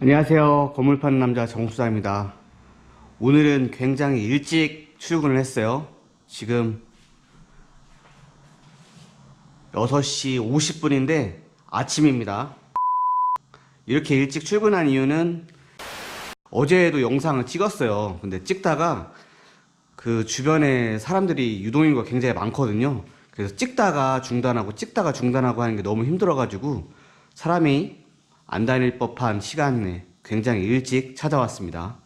안녕하세요. 건물 파는 남자 정수사입니다. 오늘은 굉장히 일찍 출근을 했어요. 지금 6시 50분인데 아침입니다. 이렇게 일찍 출근한 이유는 어제도 영상을 찍었어요. 근데 찍다가 그 주변에 사람들이 유동인구가 굉장히 많거든요. 그래서 찍다가 중단하고 찍다가 중단하고 하는 게 너무 힘들어가지고 사람이 안 다닐 법한 시간에 굉장히 일찍 찾아왔습니다.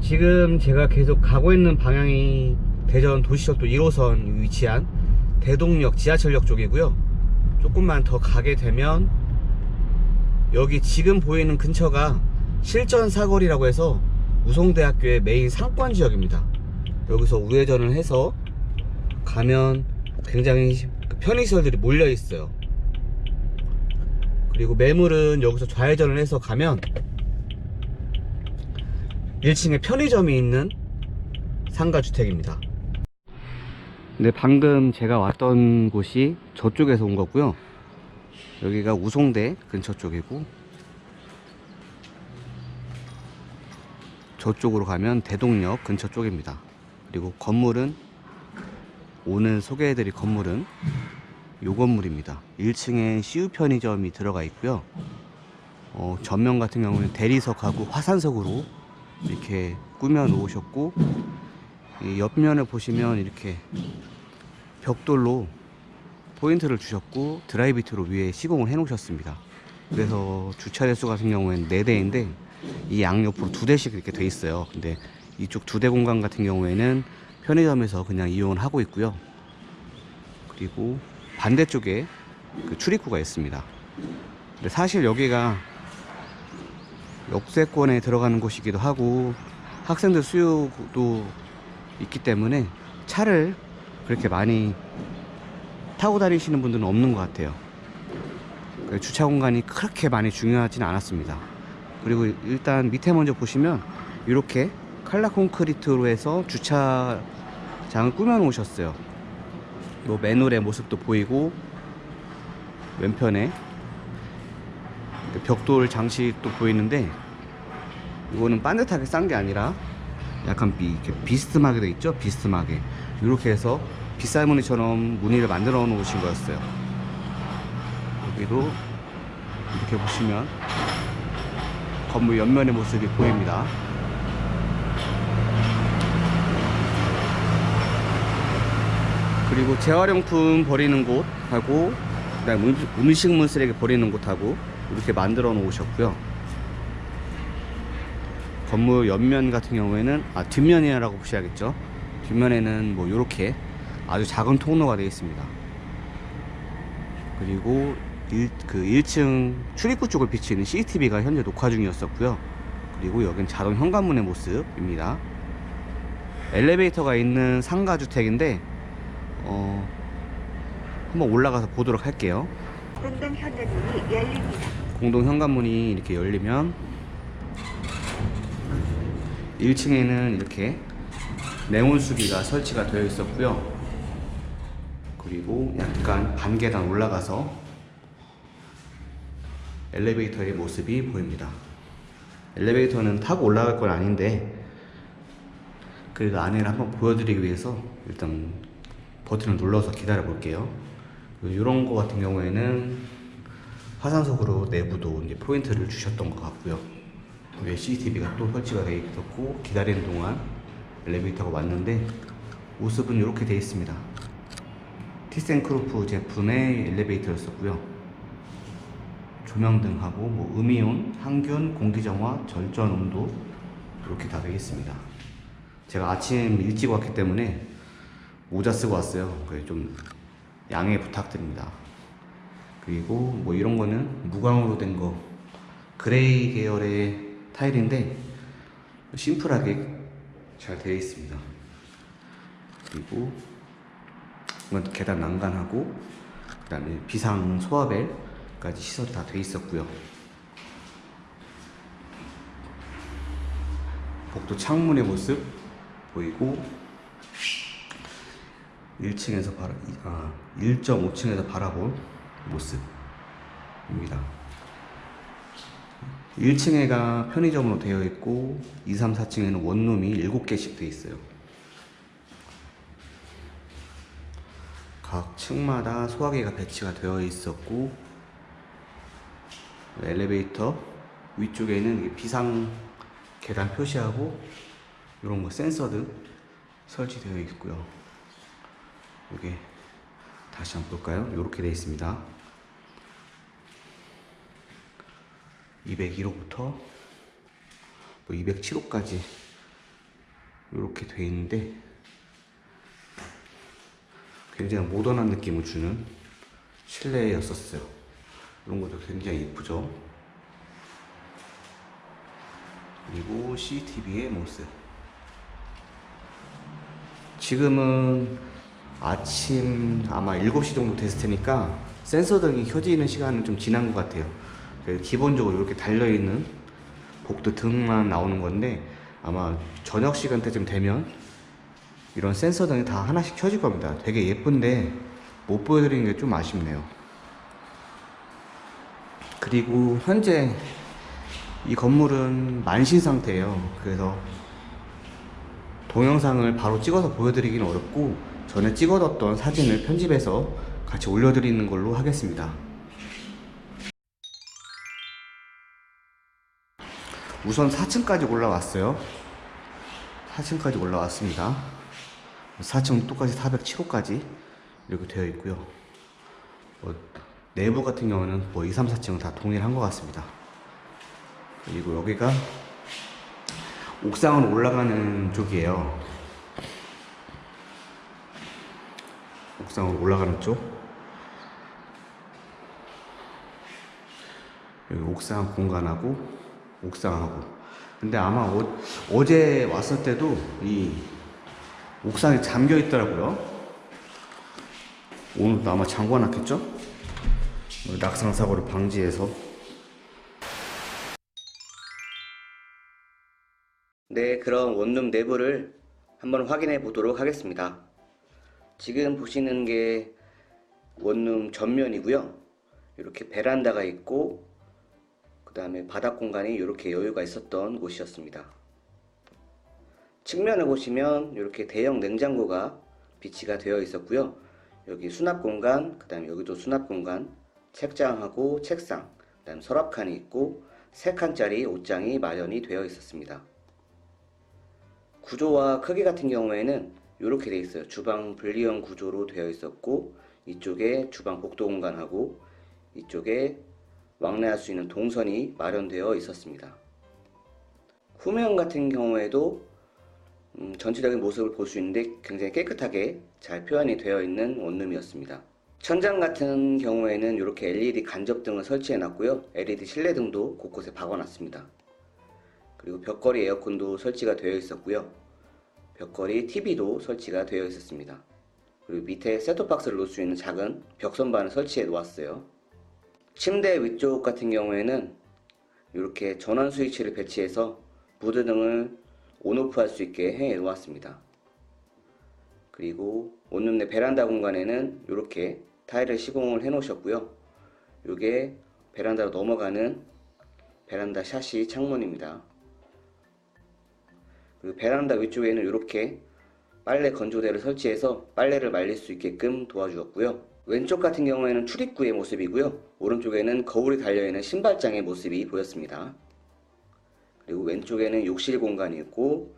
지금 제가 계속 가고 있는 방향이 대전 도시철도 1호선 위치한 대동역 지하철역 쪽이고요. 조금만 더 가게 되면 여기 지금 보이는 근처가 실전 사거리라고 해서 우송대학교의 메인 상권 지역입니다. 여기서 우회전을 해서 가면 굉장히 그 편의시설들이 몰려 있어요. 그리고 매물은 여기서 좌회전을 해서 가면 1층에 편의점이 있는 상가주택입니다. 근데 방금 제가 왔던 곳이 저쪽에서 온 거고요. 여기가 우송대 근처 쪽이고 저쪽으로 가면 대동역 근처 쪽입니다. 그리고 건물은 오늘 소개해드릴 건물은 요 건물입니다. 1층에 CU 편의점이 들어가 있고요. 어, 전면 같은 경우는 대리석하고 화산석으로 이렇게 꾸며 놓으셨고 이 옆면을 보시면 이렇게 벽돌로 포인트를 주셨고 드라이비트로 위에 시공을 해 놓으셨습니다. 그래서 주차 대수 같은 경우에는 4대인데 이 양옆으로 두 대씩 이렇게 돼 있어요. 근데 이쪽 두 대 공간 같은 경우에는 편의점에서 그냥 이용을 하고 있고요. 그리고 반대쪽에 그 출입구가 있습니다. 근데 사실 여기가 역세권에 들어가는 곳이기도 하고 학생들 수요도 있기 때문에 차를 그렇게 많이 타고 다니시는 분들은 없는 것 같아요. 그 주차 공간이 그렇게 많이 중요하진 않았습니다. 그리고 일단 밑에 먼저 보시면 이렇게 칼라 콘크리트로 해서 주차장을 꾸며 놓으셨어요. 뭐 맨홀의 모습도 보이고 왼편에 그 벽돌 장식도 보이는데 이거는 반듯하게 싼 게 아니라 약간 비, 비스듬하게 돼 있죠? 비스듬하게. 이렇게 해서 빗살무늬처럼 무늬를 만들어 놓으신 거였어요. 여기도 이렇게 보시면 건물 옆면의 모습이 보입니다 그리고 재활용품 버리는 곳하고 그다음 음- 음식물 쓰레기 버리는 곳하고 이렇게 만들어 놓으셨고요. 건물 옆면 같은 경우에는 아 뒷면이라고 보셔야겠죠. 뒷면에는 뭐 이렇게 아주 작은 통로가 되어 있습니다. 그리고 1, 그 1층 출입구 쪽을 비치는 CCTV가 현재 녹화 중이었었고요. 그리고 여긴 자동 현관문의 모습입니다. 엘리베이터가 있는 상가주택인데 어, 한번 올라가서 보도록 할게요. 공동 현관문이 열립니다. 공동 현관문이 이렇게 열리면 1층에는 이렇게 네온 수기가 설치가 되어 있었고요. 그리고 약간 반 계단 올라가서 엘리베이터의 모습이 보입니다. 엘리베이터는 타고 올라갈 건 아닌데 그래도 안에를 한번 보여드리기 위해서 일단 버튼을 눌러서 기다려 볼게요. 이런 거 같은 경우에는 화산석으로 내부도 이제 포인트를 주셨던 것 같고요. 위에 CCTV가 또 설치가 되어 있었고 기다리는 동안 엘리베이터가 왔는데 모습은 이렇게 되어 있습니다. 티센크루프 제품의 엘리베이터였었고요. 조명 등하고 뭐 음이온, 항균, 공기정화, 절전 온도 이렇게 다 되어 있습니다. 제가 아침 일찍 왔기 때문에 모자 쓰고 왔어요. 그래서 좀 양해 부탁드립니다. 그리고 뭐 이런 거는 무광으로 된 거 그레이 계열의 타일인데 심플하게 잘 되어 있습니다. 그리고 이건 계단 난간하고 그다음에 비상 소화벨까지 시설 다돼 있었고요. 복도 창문의 모습 보이고 1층에서 바라 아 1.5층에서 바라본 모습입니다. 1층에가 편의점으로 되어 있고 2, 3, 4층에는 원룸이 7개씩 되어 있어요. 각 층마다 소화기가 배치가 되어 있었고 엘리베이터 위쪽에는 비상 계단 표시하고 이런 거 센서 등 설치되어 있고요. 여기 다시 한번 볼까요? 이렇게 되어 있습니다. 201호부터 207호까지 이렇게 되어 있는데 굉장히 모던한 느낌을 주는 실내였었어요. 이런 것도 굉장히 이쁘죠. 그리고 CCTV의 모습. 지금은 아침 아마 7시 정도 됐을 테니까 센서 등이 켜지는 시간은 좀 지난 것 같아요. 기본적으로 이렇게 달려있는 복도 등만 나오는 건데 아마 저녁 시간대쯤 되면 이런 센서 등이 다 하나씩 켜질 겁니다. 되게 예쁜데 못 보여드리는 게 좀 아쉽네요. 그리고 현재 이 건물은 만신 상태예요. 그래서 동영상을 바로 찍어서 보여드리기는 어렵고 전에 찍어뒀던 사진을 편집해서 같이 올려드리는 걸로 하겠습니다. 우선 4층까지 올라왔어요. 4층까지 올라왔습니다. 4층 똑같이 407호까지 이렇게 되어 있고요. 뭐 내부 같은 경우는 뭐 2, 3, 4층은 다 동일한 것 같습니다. 그리고 여기가 옥상으로 올라가는 쪽이에요. 옥상으로 올라가는 쪽. 여기 옥상 공간하고 옥상하고. 근데 아마 어, 어제 왔을 때도 이 옥상이 잠겨 있더라고요. 오늘도 아마 잠궈 놨겠죠? 뭐 낙상 사고를 방지해서. 네, 그럼 원룸 내부를 한번 확인해 보도록 하겠습니다. 지금 보시는 게 원룸 전면이고요. 이렇게 베란다가 있고 그 다음에 바닥 공간이 이렇게 여유가 있었던 곳이었습니다. 측면을 보시면 이렇게 대형 냉장고가 비치가 되어 있었고요. 여기 수납 공간, 그 다음에 여기도 수납 공간, 책장하고 책상, 그 다음 서랍칸이 있고 세 칸짜리 옷장이 마련이 되어 있었습니다. 구조와 크기 같은 경우에는 이렇게 되어 있어요. 주방 분리형 구조로 되어 있었고 이쪽에 주방 복도 공간하고 이쪽에 왕래할 수 있는 동선이 마련되어 있었습니다. 후면 같은 경우에도 음, 전체적인 모습을 볼 수 있는데 굉장히 깨끗하게 잘 표현이 되어 있는 원룸이었습니다. 천장 같은 경우에는 이렇게 LED 간접등을 설치해 놨고요. LED 실내등도 곳곳에 박아 놨습니다. 그리고 벽걸이 에어컨도 설치가 되어 있었고요. 벽걸이 TV도 설치가 되어 있었습니다. 그리고 밑에 셋톱박스를 놓을 수 있는 작은 벽 선반을 설치해 놓았어요. 침대 위쪽 같은 경우에는 이렇게 전원 스위치를 배치해서 무드 등을 온오프 할 수 있게 해 놓았습니다. 그리고 원룸 내 베란다 공간에는 이렇게 타일을 시공을 해 놓으셨고요. 이게 베란다로 넘어가는 베란다 샷이 창문입니다. 그리고 베란다 위쪽에는 이렇게 빨래 건조대를 설치해서 빨래를 말릴 수 있게끔 도와주었고요. 왼쪽 같은 경우에는 출입구의 모습이고요. 오른쪽에는 거울이 달려있는 신발장의 모습이 보였습니다. 그리고 왼쪽에는 욕실 공간이 있고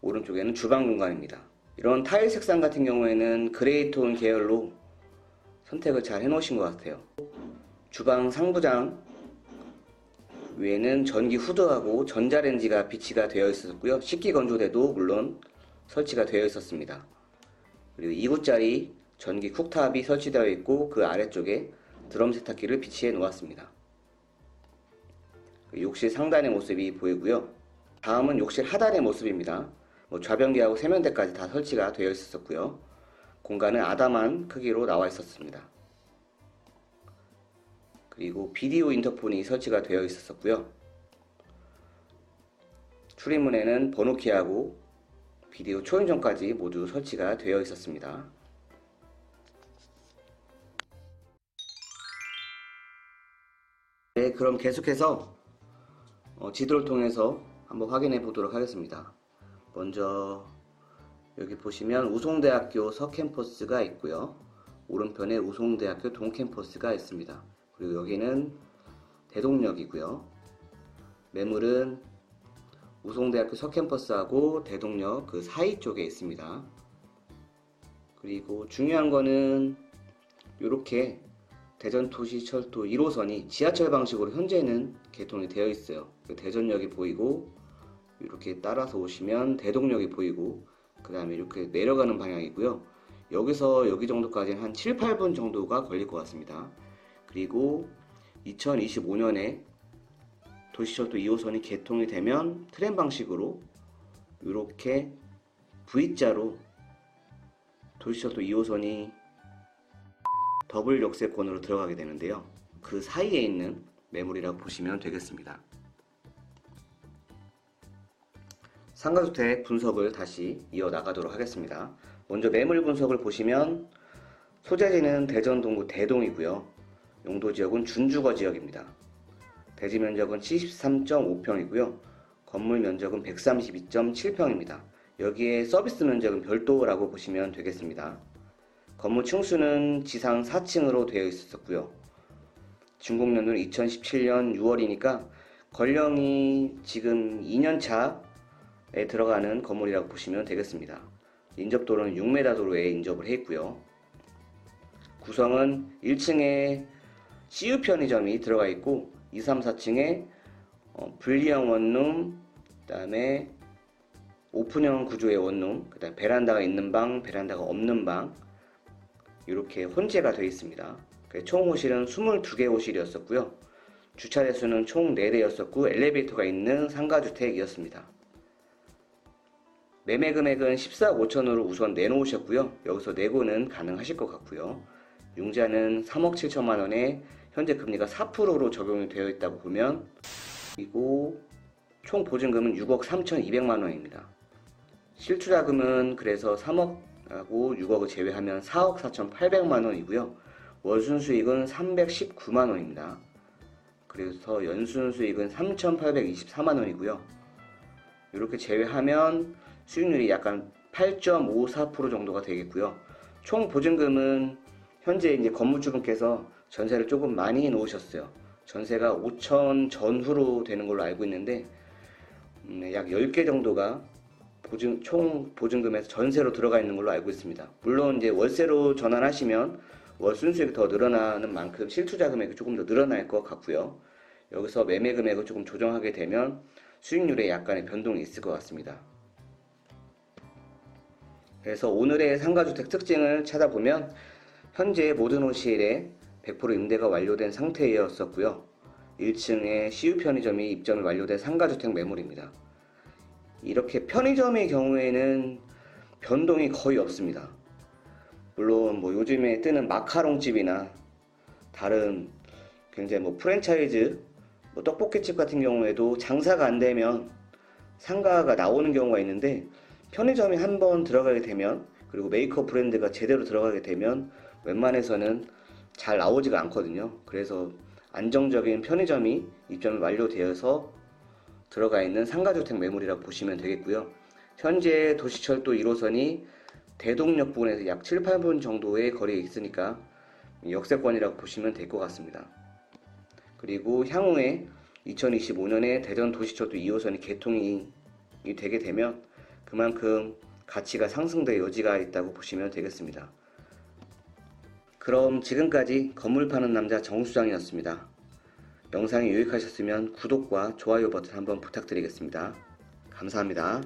오른쪽에는 주방 공간입니다. 이런 타일 색상 같은 경우에는 그레이톤 계열로 선택을 잘 해놓으신 것 같아요. 주방 상부장 위에는 전기 후드하고 전자레인지가 비치가 되어 있었고요. 식기 건조대도 물론 설치가 되어 있었습니다. 그리고 2구짜리 전기 쿡탑이 설치되어 있고 그 아래쪽에 드럼 세탁기를 비치해 놓았습니다. 욕실 상단의 모습이 보이고요. 다음은 욕실 하단의 모습입니다. 뭐 좌변기하고 세면대까지 다 설치가 되어 있었고요. 공간은 아담한 크기로 나와 있었습니다. 그리고 비디오 인터폰이 설치가 되어 있었고요. 출입문에는 번호키하고 비디오 초인종까지 모두 설치가 되어 있었습니다. 네, 그럼 계속해서 어, 지도를 통해서 한번 확인해 보도록 하겠습니다. 먼저 여기 보시면 우송대학교 서캠퍼스가 있고요. 오른편에 우송대학교 동캠퍼스가 있습니다. 그리고 여기는 대동역이고요. 매물은 우송대학교 서캠퍼스하고 대동역 그 사이 쪽에 있습니다. 그리고 중요한 거는 이렇게 대전도시철도 1호선이 지하철 방식으로 현재는 개통이 되어 있어요. 그 대전역이 보이고 이렇게 따라서 오시면 대동역이 보이고 그 다음에 이렇게 내려가는 방향이고요. 여기서 여기 정도까지는 한 7, 8분 정도가 걸릴 것 같습니다. 그리고 2025년에 도시철도 2호선이 개통이 되면 트램 방식으로 이렇게 V자로 도시철도 2호선이 더블 역세권으로 들어가게 되는데요. 그 사이에 있는 매물이라고 보시면 되겠습니다. 상가주택 분석을 다시 이어나가도록 하겠습니다. 먼저 매물 분석을 보시면 소재지는 대전 동구 대동이고요. 용도 지역은 준주거 지역입니다. 대지 면적은 73.5평이고요. 건물 면적은 132.7평입니다. 여기에 서비스 면적은 별도라고 보시면 되겠습니다. 건물 층수는 지상 4층으로 되어 있었고요. 준공연도는 2017년 6월이니까 건령이 지금 2년 차에 들어가는 건물이라고 보시면 되겠습니다. 인접도로는 6m 도로에 인접을 해 있고요. 구성은 1층에 CU 편의점이 들어가 있고 2, 3, 4층에 어, 분리형 원룸, 그다음에 오픈형 구조의 원룸, 그다음 베란다가 있는 방, 베란다가 없는 방 이렇게 혼재가 되어 있습니다. 총 호실은 22개 호실이었었고요. 주차 대수는 총 4대였었고 엘리베이터가 있는 상가주택이었습니다. 매매 금액은 14억 5천으로 우선 내놓으셨고요. 여기서 내고는 가능하실 것 같고요. 융자는 3억 7천만 원에 현재 금리가 4%로 적용이 되어 있다고 보면 그리고 총 보증금은 6억 3천2백만 원입니다. 실투자금은 그래서 3억하고 6억을 제외하면 4억 4천 8백만 원이고요. 월순 수익은 319만 원입니다. 그래서 연순 수익은 3,824만 원이고요. 이렇게 제외하면 수익률이 약간 8.54% 정도가 되겠고요. 총 보증금은 현재 이제 건물주분께서 전세를 조금 많이 놓으셨어요. 전세가 5천 전후로 되는 걸로 알고 있는데 음, 약 10개 정도가 보증, 총 보증금에서 전세로 들어가 있는 걸로 알고 있습니다. 물론 이제 월세로 전환하시면 월 순수익이 더 늘어나는 만큼 실투자 금액이 조금 더 늘어날 것 같고요. 여기서 매매 금액을 조금 조정하게 되면 수익률에 약간의 변동이 있을 것 같습니다. 그래서 오늘의 상가주택 특징을 찾아보면 현재 모든 호실에 100% 임대가 완료된 상태였었고요. 1층에 CU 편의점이 입점이 완료된 상가주택 매물입니다. 이렇게 편의점의 경우에는 변동이 거의 없습니다. 물론 뭐 요즘에 뜨는 마카롱집이나 다른 굉장히 뭐 프랜차이즈 뭐 떡볶이집 같은 경우에도 장사가 안 되면 상가가 나오는 경우가 있는데 편의점이 한번 들어가게 되면 그리고 메이크업 브랜드가 제대로 들어가게 되면 웬만해서는 잘 나오지가 않거든요. 그래서 안정적인 편의점이 입점이 완료되어서 들어가 있는 상가주택 매물이라고 보시면 되겠고요. 현재 도시철도 1호선이 대동역 부근에서 약 7, 8분 정도의 거리에 있으니까 역세권이라고 보시면 될 것 같습니다. 그리고 향후에 2025년에 대전 도시철도 2호선이 개통이 되게 되면 그만큼 가치가 상승될 여지가 있다고 보시면 되겠습니다. 그럼 지금까지 건물 파는 남자 정수장이었습니다. 영상이 유익하셨으면 구독과 좋아요 버튼 한번 부탁드리겠습니다. 감사합니다.